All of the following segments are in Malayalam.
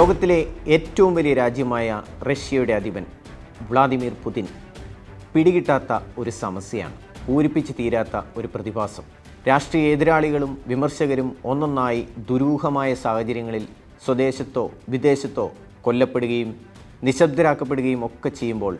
ലോകത്തിലെ ഏറ്റവും വലിയ രാജ്യമായ റഷ്യയുടെ അധിപൻ വ്ളാദിമിർ പുതിൻ പിടികിട്ടാത്ത ഒരു സമസ്യയാണ്. പൂരിപ്പിച്ച് തീരാത്ത ഒരു പ്രതിഭാസം. രാഷ്ട്രീയ എതിരാളികളും വിമർശകരും ഒന്നൊന്നായി ദുരൂഹമായ സാഹചര്യങ്ങളിൽ സ്വദേശത്തോ വിദേശത്തോ കൊല്ലപ്പെടുകയും നിശബ്ദരാക്കപ്പെടുകയും ഒക്കെ ചെയ്യുമ്പോൾ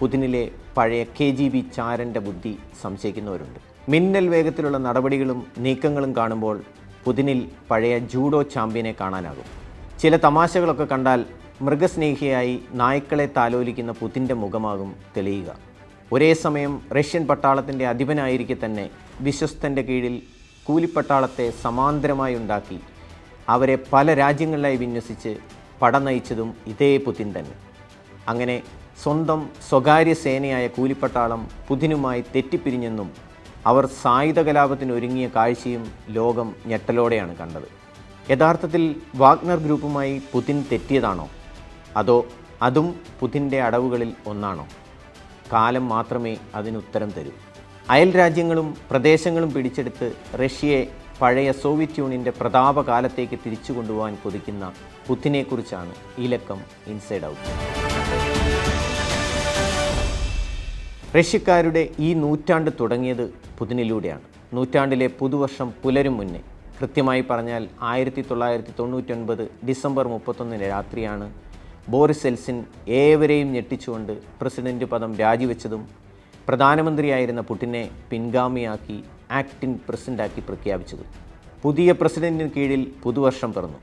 പുതിനിലെ പഴയ കെ ജി ബി ചാരന്റെ ബുദ്ധി സംശയിക്കുന്നവരുണ്ട്. മിന്നൽ വേഗത്തിലുള്ള നടപടികളും നീക്കങ്ങളും കാണുമ്പോൾ പുതിനിൽ പഴയ ജൂഡോ ചാമ്പ്യനെ കാണാനാകും. ചില തമാശകളൊക്കെ കണ്ടാൽ മൃഗസ്നേഹിയായി നായ്ക്കളെ താലോലിക്കുന്ന പുതിന്റെ മുഖമാകും തെളിയുക. ഒരേ സമയം റഷ്യൻ പട്ടാളത്തിന്റെ അധിപനായിരിക്കെ തന്നെ വിശ്വസ്തന്റെ കീഴിൽ കൂലിപ്പട്ടാളത്തെ സമാന്തരമായി ഉണ്ടാക്കി അവരെ പല രാജ്യങ്ങളിലായി വിന്യസിച്ച് പടനയിച്ചതും ഇതേ പുതിൻ തന്നെ. അങ്ങനെ സ്വന്തം സ്വകാര്യ സേനയായ കൂലിപ്പട്ടാളം പുതിനുമായി തെറ്റിപ്പിരിഞ്ഞെന്നും അവർ സായുധ കലാപത്തിന് ഒരുങ്ങിയ കാഴ്ചയും ലോകം ഞെട്ടലോടെയാണ് കണ്ടത്. യഥാർത്ഥത്തിൽ വാഗ്നർ ഗ്രൂപ്പുമായി പുതിൻ തെറ്റിയതാണോ? അതോ അതും പുതിന്റെ അടവുകളിൽ ഒന്നാണോ? കാലം മാത്രമേ അതിനുത്തരം തരൂ. അയൽ രാജ്യങ്ങളും പ്രദേശങ്ങളും പിടിച്ചെടുത്ത് റഷ്യയെ പഴയ സോവിയറ്റ് യൂണിയന്റെ പ്രതാപകാലത്തേക്ക് തിരിച്ചു കൊണ്ടുപോകാൻ കൊതിക്കുന്ന പുത്തിനെക്കുറിച്ചാണ് ഈ ലക്കം ഇൻസൈഡ് ഔട്ട്. റഷ്യക്കാരുടെ ഈ നൂറ്റാണ്ട് തുടങ്ങിയത് പുതിനിലൂടെയാണ്. നൂറ്റാണ്ടിലെ പുതുവർഷം പുലരും മുന്നേ. കൃത്യമായി പറഞ്ഞാൽ ആയിരത്തി തൊള്ളായിരത്തി തൊണ്ണൂറ്റൊൻപത് ഡിസംബർ മുപ്പത്തൊന്നിന് രാത്രിയാണ്. ബോറിസ് എൽസിൻ ഏവരെയും ഞെട്ടിച്ചുകൊണ്ട് പ്രസിഡന്റ് പദം രാജിവെച്ചതും പ്രധാനമന്ത്രിയായിരുന്ന പുടിനെ പിൻഗാമിയാക്കി ആക്ടിംഗ് പ്രസിഡന്റാക്കി പ്രഖ്യാപിച്ചതും. പുതിയ പ്രസിഡന്റിന് കീഴിൽ പുതുവർഷം പിറന്നു.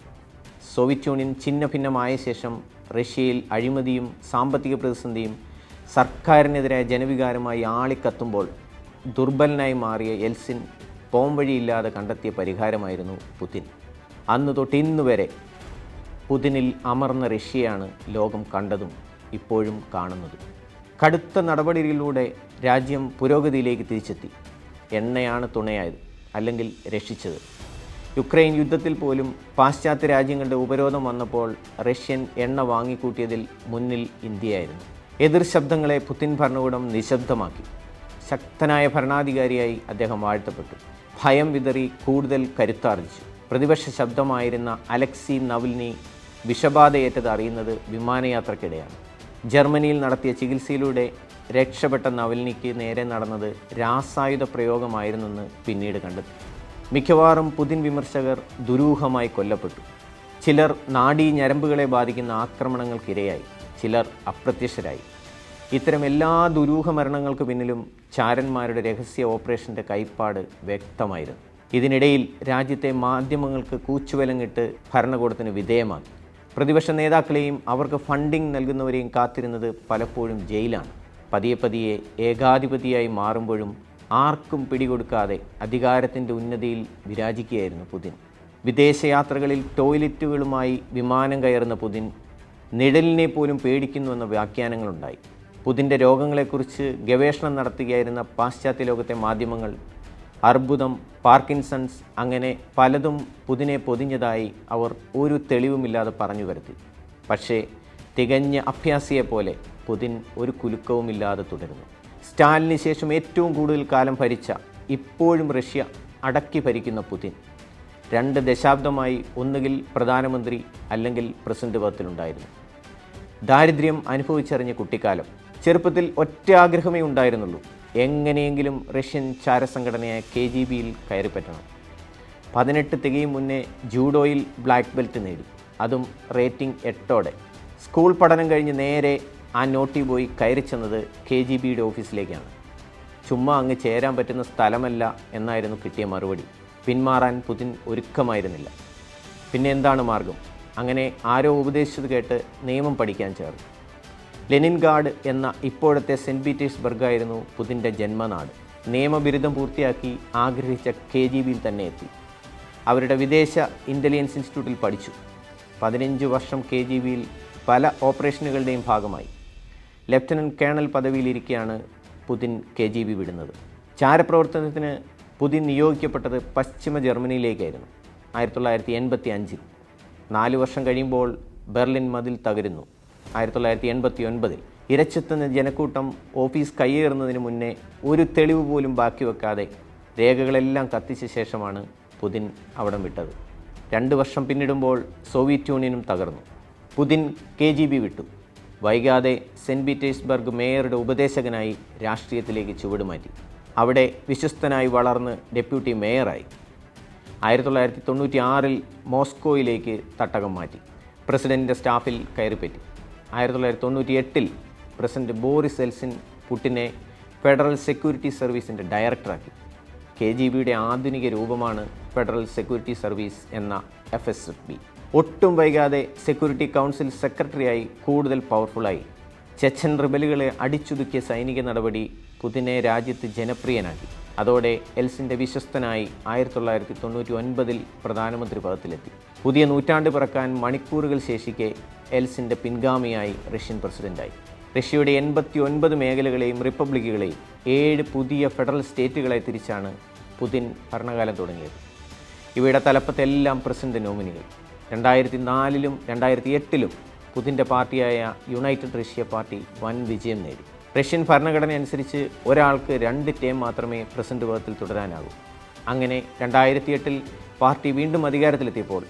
സോവിയറ്റ് യൂണിയൻ ഛിന്ന ഭിന്നമായ ശേഷം റഷ്യയിൽ അഴിമതിയും സാമ്പത്തിക പ്രതിസന്ധിയും സർക്കാരിനെതിരായ ജനവികാരമായി ആളിക്കത്തുമ്പോൾ ദുർബലനായി മാറിയ എൽസിൻ പോംവഴിയില്ലാതെ കണ്ടെത്തിയ പരിഹാരമായിരുന്നു പുതിൻ. അന്ന് തൊട്ട് ഇന്ന് വരെ പുതിനിൽ അമർന്ന റഷ്യയാണ് ലോകം കണ്ടതും ഇപ്പോഴും കാണുന്നതും. കടുത്ത നടപടികളിലൂടെ രാജ്യം പുരോഗതിയിലേക്ക് തിരിച്ചെത്തി. എണ്ണയാണ് തുണയായത് അല്ലെങ്കിൽ രക്ഷിച്ചത്. യുക്രൈൻ യുദ്ധത്തിൽ പോലും പാശ്ചാത്യ രാജ്യങ്ങളുടെ ഉപരോധം വന്നപ്പോൾ റഷ്യൻ എണ്ണ വാങ്ങിക്കൂട്ടിയതിൽ മുന്നിൽ ഇന്ത്യയായിരുന്നു. എതിർ ശബ്ദങ്ങളെ പുതിൻ ഭരണകൂടം നിശബ്ദമാക്കി. ശക്തനായ ഭരണാധികാരിയായി അദ്ദേഹം വാഴ്ത്തപ്പെട്ടു. ഭയം വിതറി കൂടുതൽ കരുത്താർജിച്ചു. പ്രതിപക്ഷ ശബ്ദമായിരുന്ന അലക്സി നവൽനി വിഷബാധയേറ്റത് അറിയുന്നത് വിമാനയാത്രക്കിടെയാണ്. ജർമ്മനിയിൽ നടത്തിയ ചികിത്സയിലൂടെ രക്ഷപ്പെട്ട നവൽനിക്ക് നേരെ നടന്നത് രാസായുധ പ്രയോഗമായിരുന്നെന്ന് പിന്നീട് കണ്ടെത്തി. മിക്കവാറും പുതിൻ വിമർശകർ ദുരൂഹമായി കൊല്ലപ്പെട്ടു. ചിലർ നാഡീ ഞരമ്പുകളെ ബാധിക്കുന്ന ആക്രമണങ്ങൾക്കിരയായി. ചിലർ അപ്രത്യക്ഷരായി. ഇത്തരം എല്ലാ ദുരൂഹ മരണങ്ങൾക്ക് പിന്നിലും ചാരന്മാരുടെ രഹസ്യ ഓപ്പറേഷന്റെ കൈപ്പാട് വ്യക്തമായിരുന്നു. ഇതിനിടയിൽ രാജ്യത്തെ മാധ്യമങ്ങൾക്ക് കൂച്ചുവലങ്ങിട്ട് ഭരണകൂടത്തിന് വിധേയമാക്കി. പ്രതിപക്ഷ നേതാക്കളെയും അവർക്ക് ഫണ്ടിംഗ് നൽകുന്നവരെയും കാത്തിരുന്നത് പലപ്പോഴും ജയിലാണ്. പതിയെ പതിയെ ഏകാധിപതിയായി മാറുമ്പോഴും ആർക്കും പിടികൊടുക്കാതെ അധികാരത്തിന്റെ ഉന്നതിയിൽ വിരാജിക്കുകയായിരുന്നു പുതിൻ. വിദേശയാത്രകളിൽ ടോയ്ലറ്റുകളുമായി വിമാനം കയറുന്ന പുതിൻ നിഴലിനെ പോലും പേടിക്കുന്നുവെന്ന വ്യാഖ്യാനങ്ങളുണ്ടായി. പുതിന്റെ രോഗങ്ങളെക്കുറിച്ച് ഗവേഷണം നടത്തുകയായിരുന്ന പാശ്ചാത്യ ലോകത്തെ മാധ്യമങ്ങൾ അർബുദം പാർക്കിൻസൺസ് അങ്ങനെ പലതും പുതിനെ പൊതിഞ്ഞതായി അവർ ഒരു തെളിവുമില്ലാതെ പറഞ്ഞു വരുത്തി. പക്ഷേ തികഞ്ഞ അഭ്യാസിയെപ്പോലെ പുതിൻ ഒരു കുലുക്കവുമില്ലാതെ തുടരുന്നു. സ്റ്റാലിന് ശേഷം ഏറ്റവും കൂടുതൽ കാലം ഭരിച്ച ഇപ്പോഴും റഷ്യ അടക്കി ഭരിക്കുന്ന പുതിൻ. രണ്ട് ദശാബ്ദമായി ഒന്നുകിൽ പ്രധാനമന്ത്രി അല്ലെങ്കിൽ പ്രസിഡന്റ് പദത്തിലുണ്ടായിരുന്നു. ദാരിദ്ര്യം അനുഭവിച്ചറിഞ്ഞ കുട്ടിക്കാലം ചെറുപ്പത്തിൽ ഒറ്റ ആഗ്രഹമേ ഉണ്ടായിരുന്നുള്ളൂ. എങ്ങനെയെങ്കിലും റഷ്യൻ ചാരസംഘടനയായ കെ ജി ബിയിൽ കയറിപ്പറ്റണം. പതിനെട്ട് തികയും മുന്നേ ജൂഡോയിൽ ബ്ലാക്ക് ബെൽറ്റ് നേടി. അതും റേറ്റിംഗ് എട്ടോടെ. സ്കൂൾ പഠനം കഴിഞ്ഞ് നേരെ ആ നോട്ടി പോയി കയറി ചെന്നത് കെ ജി ബിയുടെ ഓഫീസിലേക്കാണ്. ചുമ്മാ അങ്ങ് ചേരാൻ പറ്റുന്ന സ്ഥലമല്ല എന്നായിരുന്നു കിട്ടിയ മറുപടി. പിന്മാറാൻ പുതിൻ ഒരുക്കമായിരുന്നില്ല. പിന്നെ എന്താണ് മാർഗം? അങ്ങനെ ആരോ ഉപദേശിച്ചത് കേട്ട് നിയമം പഠിക്കാൻ ചേർന്നു. ലെനിൻഗാർഡ് എന്ന ഇപ്പോഴത്തെ സെന്റ് പീറ്റേഴ്സ്ബർഗായിരുന്നു പുതിന്റെ ജന്മനാട്. നിയമബിരുദം പൂർത്തിയാക്കി ആഗ്രഹിച്ച കെ ജി ബിയിൽ തന്നെ എത്തി. അവരുടെ വിദേശ ഇന്റലിജൻസ് ഇൻസ്റ്റിറ്റ്യൂട്ടിൽ പഠിച്ചു. പതിനഞ്ച് വർഷം കെ ജി ബിയിൽ പല ഓപ്പറേഷനുകളുടെയും ഭാഗമായി. ലഫ്റ്റനന്റ് കേണൽ പദവിയിലിരിക്കെയാണ് പുതിൻ കെ ജി ബി വിടുന്നത്. ചാരപ്രവർത്തനത്തിന് പുതിൻ നിയോഗിക്കപ്പെട്ടത് പശ്ചിമ ജർമ്മനിയിലേക്കായിരുന്നു ആയിരത്തി തൊള്ളായിരത്തി എൺപത്തി അഞ്ചിൽ. നാല് വർഷം കഴിയുമ്പോൾ ബെർലിൻ മതിൽ തകരുന്നു. ആയിരത്തി തൊള്ളായിരത്തി എൺപത്തി ഒൻപതിൽ ഇരച്ചെത്തുന്ന ജനക്കൂട്ടം ഓഫീസ് കയ്യേറുന്നതിന് മുന്നേ ഒരു തെളിവ് പോലും ബാക്കി വെക്കാതെ രേഖകളെല്ലാം കത്തിച്ച ശേഷമാണ് പുതിൻ അവിടം വിട്ടത്. രണ്ട് വർഷം പിന്നിടുമ്പോൾ സോവിയറ്റ് യൂണിയനും തകർന്നു. പുതിൻ കെ ജി ബി വിട്ടു. വൈകാതെ സെന്റ് പീറ്റേഴ്സ്ബർഗ് മേയറുടെ ഉപദേശകനായി രാഷ്ട്രീയത്തിലേക്ക് ചുവടുമാറ്റി. അവിടെ വിശ്വസ്തനായി വളർന്ന് ഡെപ്യൂട്ടി മേയറായി. ആയിരത്തി തൊള്ളായിരത്തി തൊണ്ണൂറ്റി ആറിൽ മോസ്കോയിലേക്ക് തട്ടകം മാറ്റി. പ്രസിഡന്റിന്റെ സ്റ്റാഫിൽ കയറിപ്പറ്റി. ആയിരത്തി തൊള്ളായിരത്തി തൊണ്ണൂറ്റി എട്ടിൽ പ്രസിഡന്റ് ബോറിസ് എൽസിൻ പുട്ടിനെ ഫെഡറൽ സെക്യൂരിറ്റി സർവീസിന്റെ ഡയറക്ടറാക്കി. കെ ജി ബിയുടെ ആധുനിക രൂപമാണ് ഫെഡറൽ സെക്യൂരിറ്റി സർവീസ് എന്ന എഫ് എസ് എഫ് ബി. ഒട്ടും വൈകാതെ സെക്യൂരിറ്റി കൗൺസിൽ സെക്രട്ടറിയായി കൂടുതൽ പവർഫുള്ളായി. ചെച്ചൻ റിബലുകളെ അടിച്ചൊതുക്കിയ സൈനിക നടപടി പുതിനെ രാജ്യത്ത് ജനപ്രിയനാക്കി. അതോടെ എൽസിന്റെ വിശ്വസ്തനായി ആയിരത്തി തൊള്ളായിരത്തി തൊണ്ണൂറ്റി ഒൻപതിൽ പ്രധാനമന്ത്രി പദത്തിലെത്തി. പുതിയ നൂറ്റാണ്ട് പിറക്കാൻ മണിക്കൂറുകൾ ശേഷിക്കെ എൽസിന്റെ പിൻഗാമിയായി റഷ്യൻ പ്രസിഡന്റായി. റഷ്യയുടെ എൺപത്തി ഒൻപത് മേഖലകളെയും റിപ്പബ്ലിക്കുകളെയും ഏഴ് പുതിയ ഫെഡറൽ സ്റ്റേറ്റുകളെ തിരിച്ചാണ് പുതിൻ ഭരണകാലം തുടങ്ങിയത്. ഇവയുടെ തലപ്പത്തെല്ലാം പ്രസിഡന്റ് നോമിനികൾ. രണ്ടായിരത്തി നാലിലും രണ്ടായിരത്തി എട്ടിലും പുതിന്റെ പാർട്ടിയായ യുണൈറ്റഡ് റഷ്യ പാർട്ടി വൻ വിജയം നേടി. റഷ്യൻ ഭരണഘടന അനുസരിച്ച് ഒരാൾക്ക് രണ്ട് ടേം മാത്രമേ പ്രസിഡന്റ് പദത്തിൽ തുടരാനാകൂ. അങ്ങനെ രണ്ടായിരത്തി എട്ടിൽ പാർട്ടി വീണ്ടും അധികാരത്തിലെത്തിയപ്പോൾ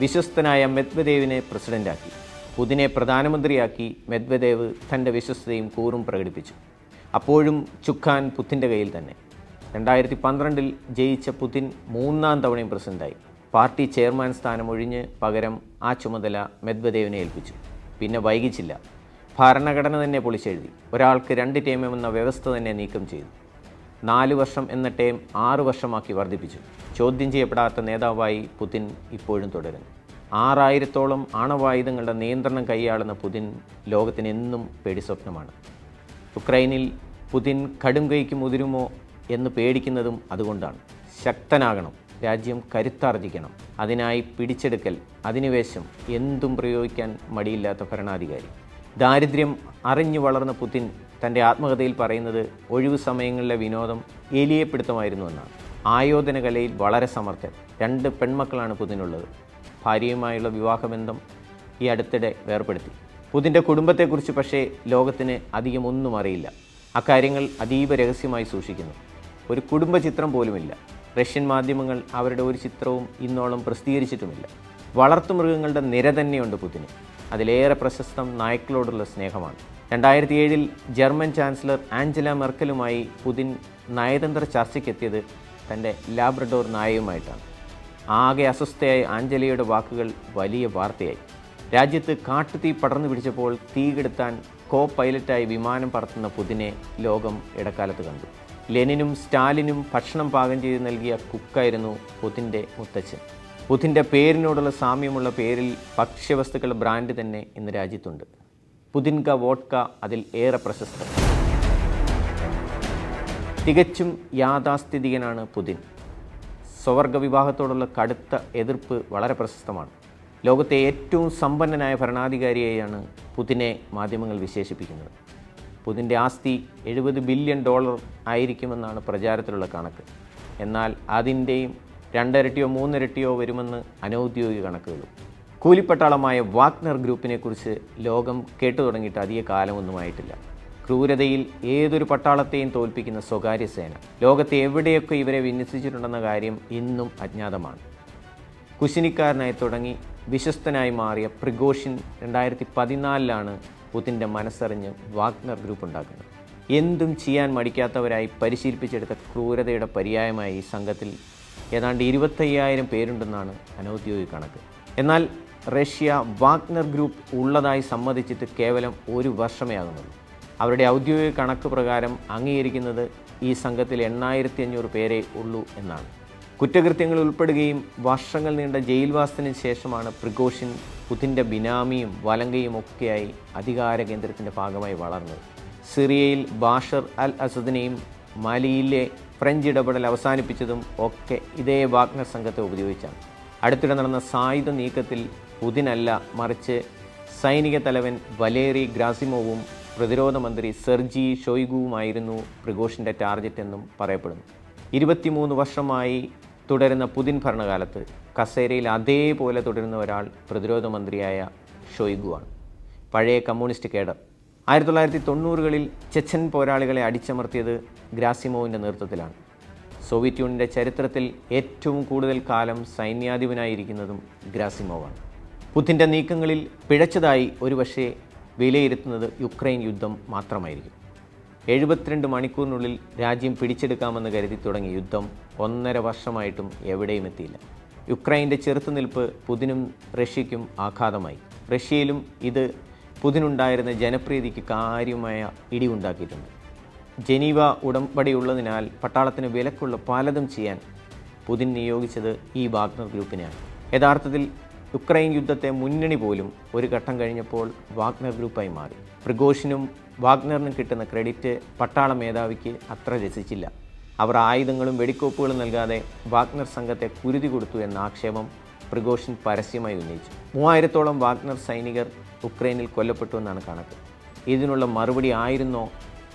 വിശ്വസ്തനായ മെദ്വദേവിനെ പ്രസിഡന്റാക്കി. പുതിനെ പ്രധാനമന്ത്രിയാക്കി മെദ്വദേവ് തന്റെ വിശ്വസ്തയും കൂറും പ്രകടിപ്പിച്ചു. അപ്പോഴും ചുഖാൻ പുത്തിന്റെ കയ്യിൽ തന്നെ. രണ്ടായിരത്തി പന്ത്രണ്ടിൽ ജയിച്ച പുതിൻ മൂന്നാം തവണയും പ്രസിഡന്റായി പാർട്ടി ചെയർമാൻ സ്ഥാനം ഒഴിഞ്ഞ് പകരം ആ ചുമതല മെദ്വദേവിനെ ഏൽപ്പിച്ചു. പിന്നെ വൈകിച്ചില്ല. ഭരണഘടന തന്നെ പൊളിച്ചെഴുതി. ഒരാൾക്ക് രണ്ട് ടേം എന്ന വ്യവസ്ഥ തന്നെ നീക്കം ചെയ്തു. നാല് വർഷം എന്ന ടേം ആറ് വർഷമാക്കി വർദ്ധിപ്പിച്ചു. ചോദ്യം ചെയ്യപ്പെടാത്ത നേതാവായി പുതിൻ ഇപ്പോഴും തുടരുന്നു. ആറായിരത്തോളം ആണവായുധങ്ങളുടെ നിയന്ത്രണം കൈയാളുന്ന പുതിൻ ലോകത്തിന് എന്നും പേടിസ്വപ്നമാണ് ഉക്രൈനിൽ പുതിൻ കടും കൈക്ക് മുതിരുമോ എന്ന് പേടിക്കുന്നതും അതുകൊണ്ടാണ്. ശക്തനാകണം രാജ്യം കരുത്താർജിക്കണം അതിനായി പിടിച്ചെടുക്കൽ അധിനിവേശം എന്തും പ്രയോഗിക്കാൻ മടിയില്ലാത്ത ഭരണാധികാരി. ദാരിദ്ര്യം അറിഞ്ഞു വളർന്ന പുതിൻ തന്റെ ആത്മകഥയിൽ പറയുന്നത് ഒഴിവു സമയങ്ങളിലെ വിനോദം എലിയെപ്പിടുത്തമായിരുന്നു എന്നാണ്. ആയോധന കലയിൽ വളരെ സമർത്ഥൻ. രണ്ട് പെൺമക്കളാണ് പുതിനുള്ളത്. ഭാര്യയുമായുള്ള വിവാഹബന്ധം ഈ അടുത്തിടെ വേർപ്പെടുത്തി. പുതിന്റെ കുടുംബത്തെക്കുറിച്ച് പക്ഷേ ലോകത്തിന് അധികം ഒന്നും അറിയില്ല. അക്കാര്യങ്ങൾ അതീവ രഹസ്യമായി സൂക്ഷിക്കുന്നു. ഒരു കുടുംബ ചിത്രം പോലുമില്ല. റഷ്യൻ മാധ്യമങ്ങൾ അവരുടെ ഒരു ചിത്രവും ഇന്നോളം പ്രസിദ്ധീകരിച്ചിട്ടുമില്ല. വളർത്തുമൃഗങ്ങളുടെ നിര തന്നെയുണ്ട് പുതിന്. അതിലേറെ പ്രശസ്തം നായ്ക്കളോടുള്ള സ്നേഹമാണ്. രണ്ടായിരത്തി ഏഴിൽ ജർമ്മൻ ചാൻസലർ ആഞ്ചല മെർക്കലുമായി പുതിൻ നയതന്ത്ര ചർച്ചയ്ക്കെത്തിയത് തന്റെ ലാബ്രഡോർ നായയുമായിട്ടാണ്. ആകെ അസ്വസ്ഥയായ ആഞ്ജലിയുടെ വാക്കുകൾ വലിയ വാർത്തയായി. രാജ്യത്ത് കാട്ടുതീ പടർന്നു പിടിച്ചപ്പോൾ തീ കെടുത്താൻ കോ പൈലറ്റായി വിമാനം പറത്തുന്ന പുതിനെ ലോകം ഇടക്കാലത്ത് കണ്ടു. ലെനിനും സ്റ്റാലിനും ഭക്ഷണം പാകം ചെയ്ത് നൽകിയ കുക്കായിരുന്നു പുതിന്റെ മുത്തച്ഛൻ. പുതിന്റെ പേരിനോടുള്ള സാമ്യമുള്ള പേരിൽ ഭക്ഷ്യവസ്തുക്കളുടെ ബ്രാൻഡ് തന്നെ ഇന്ന് രാജ്യത്തുണ്ട്. പുതിൻക വോട്ട്ക അതിൽ ഏറെ പ്രശസ്തം തികച്ചും യാഥാസ്ഥിതികനാണ് പുതിൻ. സ്വവർഗ വിവാഹത്തോടുള്ള കടുത്ത എതിർപ്പ് വളരെ പ്രശസ്തമാണ്. ലോകത്തെ ഏറ്റവും സമ്പന്നനായ ഭരണാധികാരിയെയാണ് പുതിനെ മാധ്യമങ്ങൾ വിശേഷിപ്പിക്കുന്നത്. പുതിന്റെ ആസ്തി എഴുപത് ബില്യൺ ഡോളർ ആയിരിക്കുമെന്നാണ് പ്രചാരത്തിലുള്ള കണക്ക്. എന്നാൽ അതിന്റെയും രണ്ടരട്ടിയോ മൂന്നിരട്ടിയോ വരുമെന്ന് അനൗദ്യോഗിക കണക്കുകളും. കൂലിപ്പട്ടാളമായ വാഗ്നർ ഗ്രൂപ്പിനെക്കുറിച്ച് ലോകം കേട്ടു തുടങ്ങിയിട്ട് അധിക കാലമൊന്നുമായിട്ടില്ല ക്രൂരതയിൽ ഏതൊരു പട്ടാളത്തെയും തോൽപ്പിക്കുന്ന സ്വകാര്യ സേന. ലോകത്തെ എവിടെയൊക്കെ ഇവരെ വിന്യസിച്ചിട്ടുണ്ടെന്ന കാര്യം ഇന്നും അജ്ഞാതമാണ്. കുശിനിക്കാരനായി തുടങ്ങി വിശ്വസ്തനായി മാറിയ പ്രിഗോഷിൻ രണ്ടായിരത്തി പതിനാലിലാണ് പുതിന്റെ മനസ്സറിഞ്ഞ് വാഗ്നർ ഗ്രൂപ്പ് ഉണ്ടാക്കുന്നത്. എന്തും ചെയ്യാൻ മടിക്കാത്തവരായി പരിശീലിപ്പിച്ചെടുത്ത ക്രൂരതയുടെ പര്യായമായി ഈ സംഘത്തിൽ ഏതാണ്ട് ഇരുപത്തയ്യായിരം പേരുണ്ടെന്നാണ് അനൗദ്യോഗിക കണക്ക്. എന്നാൽ റഷ്യ വാഗ്നർ ഗ്രൂപ്പ് ഉള്ളതായി സമ്മതിച്ചിട്ട് കേവലം ഒരു വർഷമേ ആകുന്നുള്ളൂ. അവരുടെ ഔദ്യോഗിക കണക്ക് പ്രകാരം അംഗീകരിക്കുന്നത് ഈ സംഘത്തിൽ എണ്ണായിരത്തി അഞ്ഞൂറ് പേരെ ഉള്ളൂ എന്നാണ്. കുറ്റകൃത്യങ്ങൾ ഉൾപ്പെടുകയും വർഷങ്ങൾ നീണ്ട ജയിൽവാസത്തിന് ശേഷമാണ് പ്രിഗോഷിൻ പുതിന്റെ ബിനാമിയും വലങ്കയും ഒക്കെയായി അധികാര കേന്ദ്രത്തിന്റെ ഭാഗമായി വളർന്നത്. സിറിയയിൽ ബാഷർ അൽ അസദിനെയും മാലിയിലെ ഫ്രഞ്ച് ഇടപെടൽ അവസാനിപ്പിച്ചതും ഒക്കെ ഇതേ വാഗ്നർ സംഘത്തെ ഉപയോഗിച്ചാണ്. അടുത്തിടെ നടന്ന സായുധ നീക്കത്തിൽ പുതിനല്ല മറിച്ച് സൈനിക തലവൻ വലേറി ഗ്രാസിമോവും പ്രതിരോധ മന്ത്രി സെർജി ഷോയ്ഗുവുമായിരുന്നു പ്രിഗോഷിന്റെ ടാർഗറ്റ് എന്നും പറയപ്പെടുന്നു. ഇരുപത്തിമൂന്ന് വർഷമായി തുടരുന്ന പുതിൻ ഭരണകാലത്ത് കസേരയിൽ അതേപോലെ തുടരുന്ന ഒരാൾ പ്രതിരോധ മന്ത്രിയായ ഷോയ്ഗുവാണ്. പഴയ കമ്മ്യൂണിസ്റ്റ് കേഡർ. ആയിരത്തി തൊള്ളായിരത്തി തൊണ്ണൂറുകളിൽ ചെച്ചൻ പോരാളികളെ അടിച്ചമർത്തിയത് ഗ്രാസിമോവിന്റെ നേതൃത്വത്തിലാണ്. സോവിയറ്റ് യൂണിയന്റെ ചരിത്രത്തിൽ ഏറ്റവും കൂടുതൽ കാലം സൈന്യാധിപനായിരിക്കുന്നതും ഗ്രാസിമോവാണ്. പുത്തിന്റെ നീക്കങ്ങളിൽ പിഴച്ചതായി ഒരുപക്ഷെ വിലയിരുത്തുന്നത് യുക്രൈൻ യുദ്ധം മാത്രമായിരിക്കും. എഴുപത്തിരണ്ട് മണിക്കൂറിനുള്ളിൽ രാജ്യം പിടിച്ചെടുക്കാമെന്ന് കരുതി തുടങ്ങിയ യുദ്ധം ഒന്നര വർഷമായിട്ടും എവിടെയും എത്തിയില്ല. യുക്രൈന്റെ ചെറുത്തുനിൽപ്പ് പുതിനും റഷ്യയ്ക്കും ആഘാതമായി. റഷ്യയിലും ഇത് പുതിനുണ്ടായിരുന്ന ജനപ്രീതിക്ക് കാര്യമായ ഇടിവുണ്ടാക്കിയിട്ടുണ്ട്. ജനീവ ഉടമ്പടിയുള്ളതിനാൽ പട്ടാളത്തിന് വിലക്കുള്ള പലതും ചെയ്യാൻ പുതിൻ നിയോഗിച്ചത് ഈ വാഗ്നർ ഗ്രൂപ്പിനെയാണ്. യഥാർത്ഥത്തിൽ യുക്രൈൻ യുദ്ധത്തെ മുന്നണി പോലും ഒരു ഘട്ടം കഴിഞ്ഞപ്പോൾ വാഗ്നർ ഗ്രൂപ്പായി മാറി. പ്രിഗോഷിനും വാഗ്നറിനും കിട്ടുന്ന ക്രെഡിറ്റ് പട്ടാള മേധാവിക്ക് അത്ര രസിച്ചില്ല. അവർ ആയുധങ്ങളും വെടിക്കോപ്പുകളും നൽകാതെ വാഗ്നർ സംഘത്തെ കുരുതി കൊടുത്തു എന്ന ആക്ഷേപം പ്രിഗോഷിൻ പരസ്യമായി ഉന്നയിച്ചു. മൂവായിരത്തോളം വാഗ്നർ സൈനികർ ഉക്രൈനിൽ കൊല്ലപ്പെട്ടു എന്നാണ് കണക്ക്. ഇതിനുള്ള മറുപടി ആയിരുന്നോ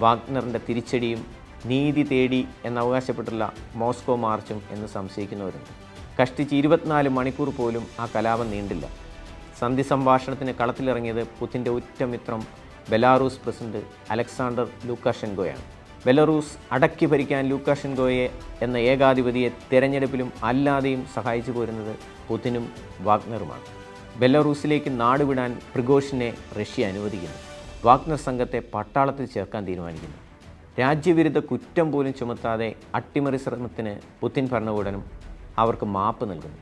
വാഗ്നറിന്റെ തിരിച്ചടിയും? നീതി തേടി എന്നവകാശപ്പെട്ടുള്ള മോസ്കോ മാർച്ചും എന്ന് സംശയിക്കുന്നവരുണ്ട്. കഷ്ടിച്ച് ഇരുപത്തിനാല് മണിക്കൂർ പോലും ആ കലാപം നീണ്ടില്ല. സന്ധി സംഭാഷണത്തിന് കളത്തിലിറങ്ങിയത് പുത്തിന്റെ ഉറ്റമിത്രം ബെലാറൂസ് പ്രസിഡന്റ് അലക്സാണ്ടർ ലൂക്കാഷെൻഗോയാണ് ബെലറൂസ് അടക്കി ഭരിക്കാൻ ലൂക്കാഷെൻഗോയെ എന്ന ഏകാധിപതിയെ തിരഞ്ഞെടുപ്പിലും അല്ലാതെയും സഹായിച്ചു പോരുന്നത് പുത്തിനും വാഗ്നറുമാണ്. ബെലറൂസിലേക്ക് നാടുവിടാൻ പ്രിഗോഷിനെ റഷ്യ അനുവദിക്കുന്നു. വാഗ്നർ സംഘത്തെ പട്ടാളത്തിൽ ചേർക്കാൻ തീരുമാനിക്കുന്നു. രാജ്യവിരുദ്ധ കുറ്റം പോലും ചുമത്താതെ അട്ടിമറി ശ്രമത്തിന് പുത്തിൻ ഭരണകൂടനും അവർക്ക് മാപ്പ് നൽകുന്നു.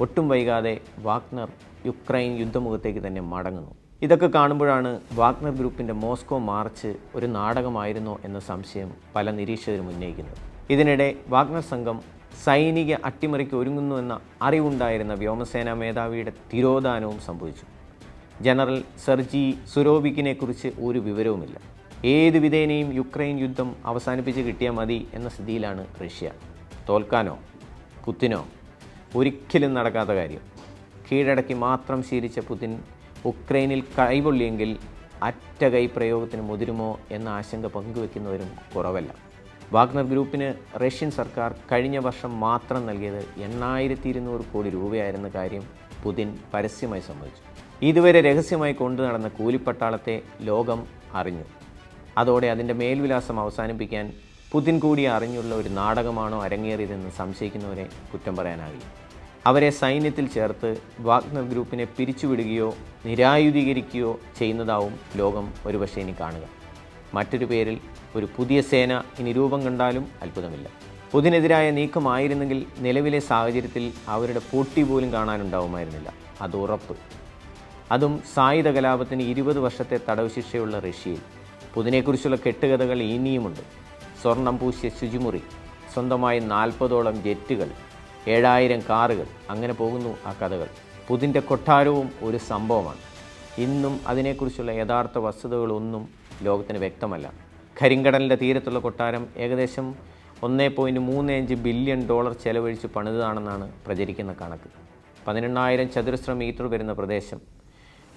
ഒട്ടും വൈകാതെ വാഗ്നർ യുക്രൈൻ യുദ്ധമുഖത്തേക്ക് തന്നെ മടങ്ങുന്നു. ഇതൊക്കെ കാണുമ്പോഴാണ് വാഗ്നർ ഗ്രൂപ്പിന്റെ മോസ്കോ മാർച്ച് ഒരു നാടകമായിരുന്നോ എന്ന സംശയം പല നിരീക്ഷകരും ഉന്നയിക്കുന്നത്. ഇതിനിടെ വാഗ്നർ സംഘം സൈനിക അട്ടിമറിക്ക് ഒരുങ്ങുന്നുവെന്ന അറിവുണ്ടായിരുന്ന വ്യോമസേനാ മേധാവിയുടെ തിരോധാനവും സംഭവിച്ചു. ജനറൽ സെർജി സുരോബിക്കിനെ കുറിച്ച് ഒരു വിവരവുമില്ല. ഏത് വിധേനയും യുക്രൈൻ യുദ്ധം അവസാനിപ്പിച്ച് കിട്ടിയാൽ മതി എന്ന സ്ഥിതിയിലാണ് റഷ്യ. തോൽക്കാനോ? പുത്തിനോ? ഒരിക്കലും നടക്കാത്ത കാര്യം. കീഴടക്കി മാത്രം ശീലിച്ച പുതിൻ ഉക്രൈനിൽ കൈപൊള്ളിയെങ്കിൽ അറ്റ കൈ പ്രയോഗത്തിന് മുതിരുമോ എന്ന ആശങ്ക പങ്കുവെക്കുന്നവരും കുറവല്ല. വാഗ്നർ ഗ്രൂപ്പിന് റഷ്യൻ സർക്കാർ കഴിഞ്ഞ വർഷം മാത്രം നൽകിയത് എണ്ണായിരത്തി ഇരുന്നൂറ് കോടി രൂപയായിരുന്ന കാര്യം പുതിൻ പരസ്യമായി സമ്മതിച്ചു. ഇതുവരെ രഹസ്യമായി കൊണ്ടു നടന്ന കൂലിപ്പട്ടാളത്തെ ലോകം അറിഞ്ഞു. അതോടെ അതിന്റെ മേൽവിലാസം അവസാനിപ്പിക്കാൻ പുതിൻ കൂടി അറിഞ്ഞുള്ള ഒരു നാടകമാണോ അരങ്ങേറിയതെന്ന് സംശയിക്കുന്നവരെ കുറ്റം പറയാനാകില്ല അവരെ സൈന്യത്തിൽ ചേർത്ത് വാഗ്നർ ഗ്രൂപ്പിനെ പിരിച്ചുവിടുകയോ നിരായുധീകരിക്കുകയോ ചെയ്യുന്നതാവും ലോകം ഒരുപക്ഷെ ഇനി കാണുക. മറ്റൊരു പേരിൽ ഒരു പുതിയ സേന ഇനി രൂപം കണ്ടാലും അത്ഭുതമില്ല. പുതിനെതിരായ നീക്കമായിരുന്നെങ്കിൽ നിലവിലെ സാഹചര്യത്തിൽ അവരുടെ പൊട്ടി പോലും കാണാനുണ്ടാവുമായിരുന്നില്ല. അത് ഉറപ്പ്. അതും സായുധ കലാപത്തിന് ഇരുപത് വർഷത്തെ തടവ് ശിക്ഷയുള്ള റഷ്യയിൽ. പുതിനെക്കുറിച്ചുള്ള കെട്ടുകഥകൾ ഇനിയുമുണ്ട്. സ്വർണം പൂശിയ ശുചിമുറി. സ്വന്തമായി നാൽപ്പതോളം ജെറ്റുകൾ ഏഴായിരം കാറുകൾ. അങ്ങനെ പോകുന്നു ആ കഥകൾ. പുതിന്റെ കൊട്ടാരവും ഒരു സംഭവമാണ്. ഇന്നും അതിനെക്കുറിച്ചുള്ള യഥാർത്ഥ വസ്തുതകളൊന്നും ലോകത്തിന് വ്യക്തമല്ല. കരിങ്കടലിന്റെ തീരത്തുള്ള കൊട്ടാരം ഏകദേശം ഒന്നേ പോയിന്റ് മൂന്ന് അഞ്ച് ബില്യൺ ഡോളർ ചെലവഴിച്ച് പണിതാണെന്നാണ് പ്രചരിക്കുന്ന കണക്ക്. പതിനെണ്ണായിരം ചതുരശ്ര മീറ്റർ വരുന്ന പ്രദേശം.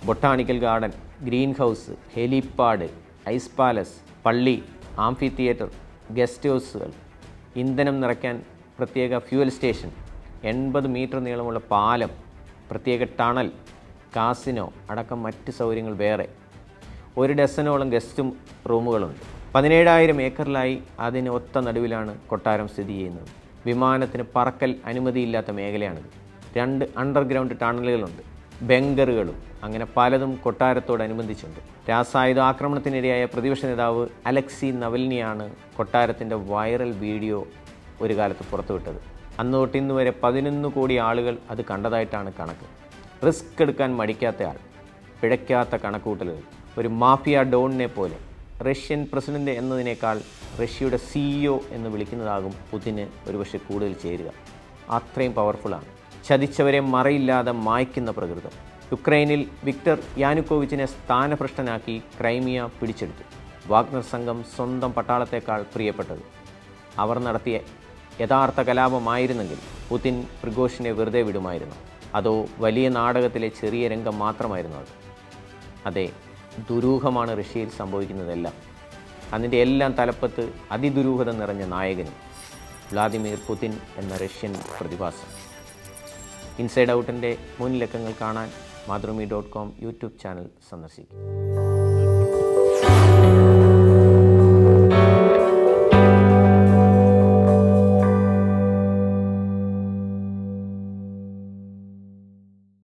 Botanical garden green house helipad ice palace പള്ളി ആംഫി തിയേറ്റർ ഗസ്റ്റ് ഹൗസുകൾ ഇന്ധനം നിറയ്ക്കാൻ പ്രത്യേക ഫ്യൂവൽ സ്റ്റേഷൻ എൺപത് മീറ്റർ നീളമുള്ള പാലം പ്രത്യേക ടണൽ കാസിനോ അടക്കം മറ്റ് സൗകര്യങ്ങൾ വേറെ. ഒരു ഡസനോളം ഗസ്റ്റ് റൂമുകളുണ്ട്. പതിനേഴായിരം ഏക്കറിലായി അതിന് ഒത്ത നടുവിലാണ് കൊട്ടാരം സ്ഥിതി ചെയ്യുന്നത്. വിമാനത്തിന് പറക്കൽ അനുമതിയില്ലാത്ത മേഖലയാണിത്. രണ്ട് അണ്ടർഗ്രൗണ്ട് ടണലുകളുണ്ട് ബങ്കറുകളും അങ്ങനെ പലതും കൊട്ടാരത്തോടനുബന്ധിച്ചുണ്ട്. രാസായുധ ആക്രമണത്തിനിരയായ പ്രതിപക്ഷ നേതാവ് അലക്സി നവൽനിയാണ് കൊട്ടാരത്തിന്റെ വൈറൽ വീഡിയോ ഒരു കാലത്ത് പുറത്തുവിട്ടത്. അന്ന് തൊട്ട് ഇന്ന് വരെ പതിനൊന്ന് കോടി ആളുകൾ അത് കണ്ടതായിട്ടാണ് കണക്ക്. റിസ്ക് എടുക്കാൻ മടിക്കാത്ത ആൾ പിഴയ്ക്കാത്ത കണക്കുകൂട്ടലുകൾ. ഒരു മാഫിയ ഡോണിനെ പോലെ റഷ്യൻ പ്രസിഡന്റ് എന്നതിനേക്കാൾ റഷ്യയുടെ സിഇഒ എന്ന് വിളിക്കുന്നതാകും പുതിന് ഒരുപക്ഷെ കൂടുതൽ ചേരുക. അത്രയും പവർഫുള്ളാണ് ചതിച്ചവരെ മറയില്ലാതെ മായ്ക്കുന്ന പ്രകൃതം. യുക്രൈനിൽ വിക്ടർ യാനുക്കോവിച്ചിനെ സ്ഥാനഭ്രഷ്ടനാക്കി ക്രൈമിയ പിടിച്ചെടുത്തു. വാഗ്നർ സംഘം സ്വന്തം പട്ടാളത്തേക്കാൾ പ്രിയപ്പെട്ടത്. അവർ നടത്തിയ യഥാർത്ഥ കലാപമായിരുന്നെങ്കിൽ പുതിൻ പ്രിഗോഷിനെ വെറുതെ വിടുമായിരുന്നു. അതോ വലിയ നാടകത്തിലെ ചെറിയ രംഗം മാത്രമായിരുന്നു അത്. അതെ ദുരൂഹമാണ് റഷ്യയിൽ സംഭവിക്കുന്നതെല്ലാം. അതിന്റെ എല്ലാം തലപ്പത്ത് അതിദുരൂഹത നിറഞ്ഞ നായകനും വ്ളാദിമിർ പുതിൻ എന്ന റഷ്യൻ പ്രതിഭാസം. ഇൻസൈഡ് ഔട്ടിന്റെ മുൻ ലക്കങ്ങൾ കാണാൻ Mathrubhumi dot com YouTube channel സന്ദർശിക്കും.